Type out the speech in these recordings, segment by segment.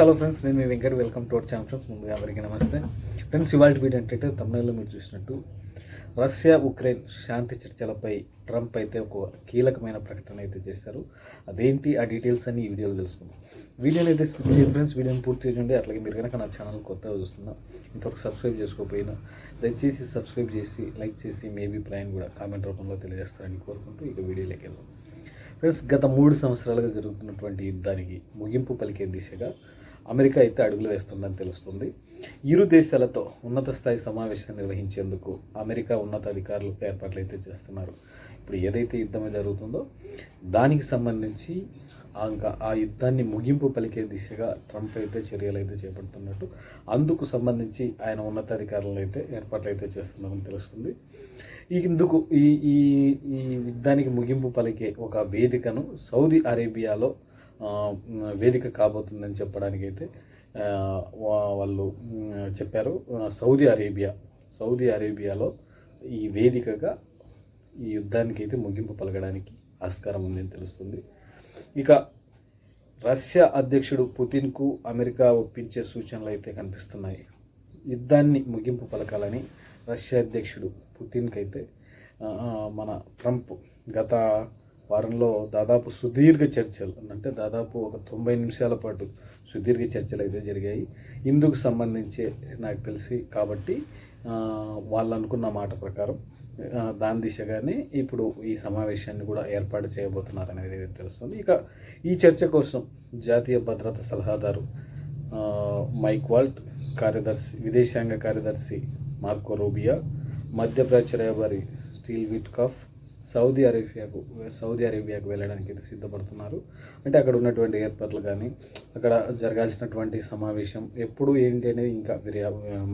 Hello friends నేను మీ Venkat. Welcome to our channel friends ముందుగా అందరికీ నమస్తే. ఫ్రెండ్స్ ఇవాళ వీడియో ఏంటంటే తమిళనాడులో మీరు చూసినట్టు రష్యా ఉక్రెయిన్ శాంతి చర్చలపై ట్రంప్ అయితే ఒక కీలకమైన ప్రకటన అయితే చేశారు. అదేంటి? ఆ డీటెయిల్స్ అన్ని ఈ వీడియోలో తెలుసుకుందాం. వీడియోని అయితే స్కిప్ చేయండి ఫ్రెండ్స్ వీడియోని పూర్తి చేయండి అట్లాగే మీరు కనుక నా ఛానల్ కొత్తగా చూస్తున్నా ఇంతవరకు సబ్స్క్రైబ్ చేసుకోకపోయినా దయచేసి సబ్స్క్రైబ్ చేసి లైక్ చేసి మీ అభిప్రాయం కూడా కామెంట్ రూపంలో తెలియజేస్తారని కోరుకుంటూ ఇక వీడియోలోకి వెళ్దాం. ఫ్రెండ్స్ గత మూడు సంవత్సరాలుగా జరుగుతున్నటువంటి యుద్ధానికి ముగింపు పలికే దిశగా అమెరికా అయితే అడుగులు వేస్తుందని తెలుస్తుంది. ఇరు దేశాలతో ఉన్నత స్థాయి సమావేశం నిర్వహించేందుకు అమెరికా ఉన్నతాధికారులు ఏర్పాట్లు అయితే చేస్తున్నారు. ఇప్పుడు ఏదైతే యుద్ధం జరుగుతుందో దానికి సంబంధించి ఆ ఇంకా ఆ యుద్ధాన్ని ముగింపు పలికే దిశగా ట్రంప్ అయితే చర్యలు అయితే చేపడుతున్నట్టు అందుకు సంబంధించి ఆయన ఉన్నతాధికారులు అయితే ఏర్పాట్లు అయితే చేస్తున్నారని తెలుస్తుంది. ఇందుకు ఈ ఈ ఈ యుద్ధానికి ముగింపు పలికే ఒక వేదికను సౌదీ అరేబియాలో వేదిక కాబోతుందని చెప్పడానికి అయితే వాళ్ళు చెప్పారు. సౌదీ అరేబియా సౌదీ అరేబియాలో ఈ వేదికగా ఈ యుద్ధానికి అయితే ముగింపు పలకడానికి ఆస్కారం ఉందని తెలుస్తుంది. ఇక రష్యా అధ్యక్షుడు పుతిన్కు అమెరికా ఒప్పించే సూచనలు అయితే కనిపిస్తున్నాయి. యుద్ధాన్ని ముగింపు పలకాలని రష్యా అధ్యక్షుడు పుతిన్కైతే మన ట్రంప్ గత వారంలో దాదాపు సుదీర్ఘ చర్చలు. అంటే దాదాపు ఒక తొంభై నిమిషాల పాటు సుదీర్ఘ చర్చలు అయితే జరిగాయి. ఇందుకు సంబంధించే నాకు తెలిసి కాబట్టి వాళ్ళు అనుకున్న మాట ప్రకారం దాని దిశగానే ఇప్పుడు ఈ సమావేశాన్ని కూడా ఏర్పాటు చేయబోతున్నారు అనేది తెలుస్తుంది. ఇక ఈ చర్చ కోసం జాతీయ భద్రతా సలహాదారు మైక్ వాల్ట్ కార్యదర్శి విదేశాంగ కార్యదర్శి మార్కో రూబియా మధ్యప్రాచ్య రాయబారి స్టీల్ విట్కాఫ్ సౌదీ అరేబియాకు సౌదీ అరేబియాకు వెళ్ళడానికి అయితే సిద్ధపడుతున్నారు. అంటే అక్కడ ఉన్నటువంటి ఏర్పాట్లు కానీ అక్కడ జరగాల్సినటువంటి సమావేశం ఎప్పుడు ఏంటి అనేది ఇంకా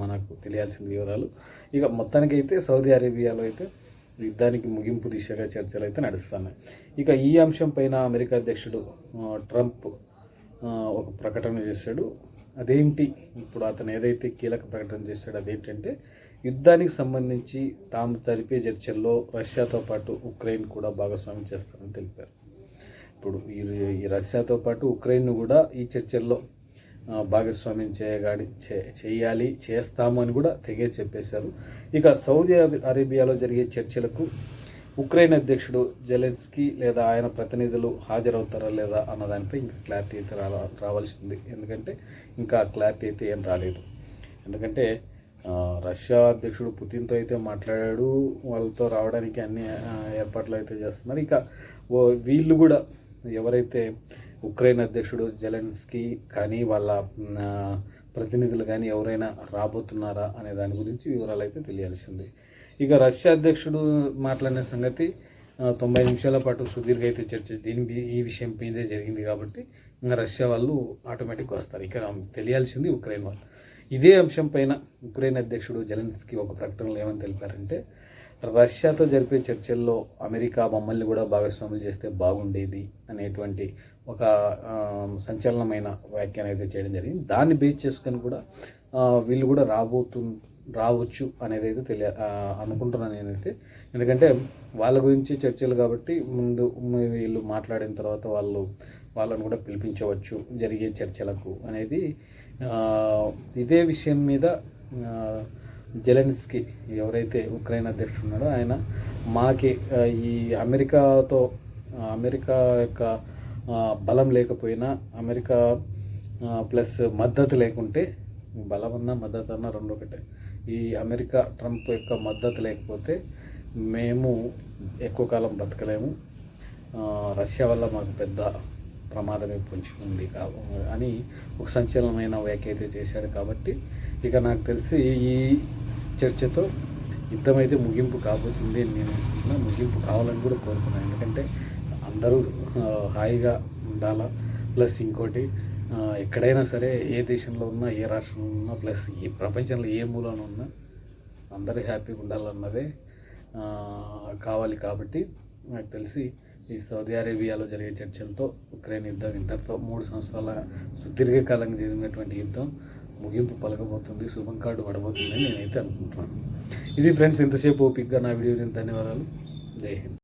మనకు తెలియాల్సిన వివరాలు. ఇక మొత్తానికి అయితే సౌదీ అరేబియాలో అయితే యుద్ధానికి ముగింపు దిశగా చర్చలు అయితే నడుస్తున్నాయి. ఇక ఈ అంశం పైన అమెరికా అధ్యక్షుడు ట్రంప్ ఒక ప్రకటన చేశాడు. అదేంటి? ఇప్పుడు అతను ఏదైతే కీలక ప్రకటన చేశాడో అదేంటంటే యుద్ధానికి సంబంధించి తాము జరిపే చర్చల్లో రష్యాతో పాటు ఉక్రెయిన్ కూడా భాగస్వామ్యం చేస్తారని తెలిపారు. ఇప్పుడు ఈ ఈ రష్యాతో పాటు ఉక్రెయిన్ను కూడా ఈ చర్చల్లో భాగస్వామ్యం చేయగాడి చే- చేయాలి చేస్తాము అని కూడా తెగే చెప్పేశారు. ఇక సౌదీ అరే- అరేబియాలో జరిగే చర్చలకు ఉక్రెయిన్ అధ్యక్షుడు జెలెన్స్కీ లేదా ఆయన ప్రతినిధులు హాజరవుతారా లేదా అన్న దానిపై ఇంకా క్లారిటీ అయితే రా ఎందుకంటే ఇంకా క్లారిటీ అయితే ఏం రాలేదు. ఎందుకంటే రష్యా అధ్యక్షుడు పుతిన్తో అయితే మాట్లాడాడు. వాళ్ళతో రావడానికి అన్ని ఏర్పాట్లు అయితే చేస్తున్నారు. ఇక ఓ- వీళ్ళు కూడా ఎవరైతే ఉక్రెయిన్ అధ్యక్షుడు జెలెన్స్కీ కానీ వాళ్ళ ప్రతినిధులు కానీ ఎవరైనా రాబోతున్నారా అనే దాని గురించి వివరాలు అయితే తెలియాల్సింది ఇక రష్యా అధ్యక్షుడు మాట్లాడిన సంగతి తొంభై నిమిషాల పాటు సుదీర్ఘ అయితే చర్చ దీని ఈ విషయం మీదే జరిగింది కాబట్టి ఇంకా రష్యా వాళ్ళు ఆటోమేటిక్గా వస్తారు. ఇక తెలియాల్సింది ఉక్రెయిన్ వాళ్ళు. ఇదే అంశంపైన ఉక్రెయిన్ అధ్యక్షుడు జెలెన్స్కీ ఒక ప్రకటనలో ఏమని తెలిపారంటే రష్యాతో జరిపే చర్చల్లో అమెరికా మమ్మల్ని కూడా భాగస్వాములు చేస్తే బాగుండేది అనేటువంటి ఒక సంచలనమైన వ్యాఖ్యానం అయితే చేయడం జరిగింది. దాన్ని బేస్ చేసుకొని కూడా వీళ్ళు కూడా రాబోతు రావచ్చు అనేది అయితే తెలియ అనుకుంటున్నాను నేనైతే. ఎందుకంటే వాళ్ళ గురించి చర్చలు కాబట్టి ముందు వీళ్ళు మాట్లాడిన తర్వాత వాళ్ళు వాళ్ళని కూడా పిలిపించవచ్చు జరిగే చర్చలకు అనేది ఇదే విషయం మీద జెలెన్స్కి ఎవరైతే ఉక్రెయిన్ అధ్యక్షుడు ఉన్నాడో ఆయన మాకి ఈ అమెరికాతో అమెరికా యొక్క బలం లేకపోయినా అమెరికా ప్లస్ మద్దతు లేకుంటే బలం అన్నా మద్దతు అన్న రెండు ఒకటే ఈ అమెరికా ట్రంప్ యొక్క మద్దతు లేకపోతే మేము ఎక్కువ కాలం బతకలేము. రష్యా వల్ల మాకు పెద్ద ప్రమాదమే పొంచి ఉంది అని ఒక సంచలనమైన వ్యాఖ్య అయితే చేశాడు కాబట్టి ఇక నాకు తెలిసి ఈ చర్చతో యుద్ధం అయితే ముగింపు కాబోతుంది అని నేను అనుకుంటున్నా. ముగింపు కావాలని కూడా కోరుకున్నాను. ఎందుకంటే అందరూ హాయిగా ఉండాలా? ప్లస్ ఇంకోటి ఎక్కడైనా సరే ఏ దేశంలో ఉన్నా ఏ రాష్ట్రంలో ఉన్నా ప్లస్ ఈ ప్రపంచంలో ఏ మూలన ఉన్నా అందరూ హ్యాపీగా ఉండాలన్నదే కావాలి కాబట్టి నాకు తెలిసి ఈ సౌదీ అరేబియాలో జరిగే చర్చలతో ఉక్రెయిన్ యుద్ధం ఇంతటితో మూడు సంవత్సరాల సుదీర్ఘకాలంగా జరిగినటువంటి యుద్ధం ముగింపు పలకబోతుంది శుభం కార్డు పడబోతుందని నేనైతే అనుకుంటున్నాను. ఇది ఫ్రెండ్స్ ఇంతసేపు ఓపిక్గా నా వీడియో ధన్యవాదాలు. జై హింద్.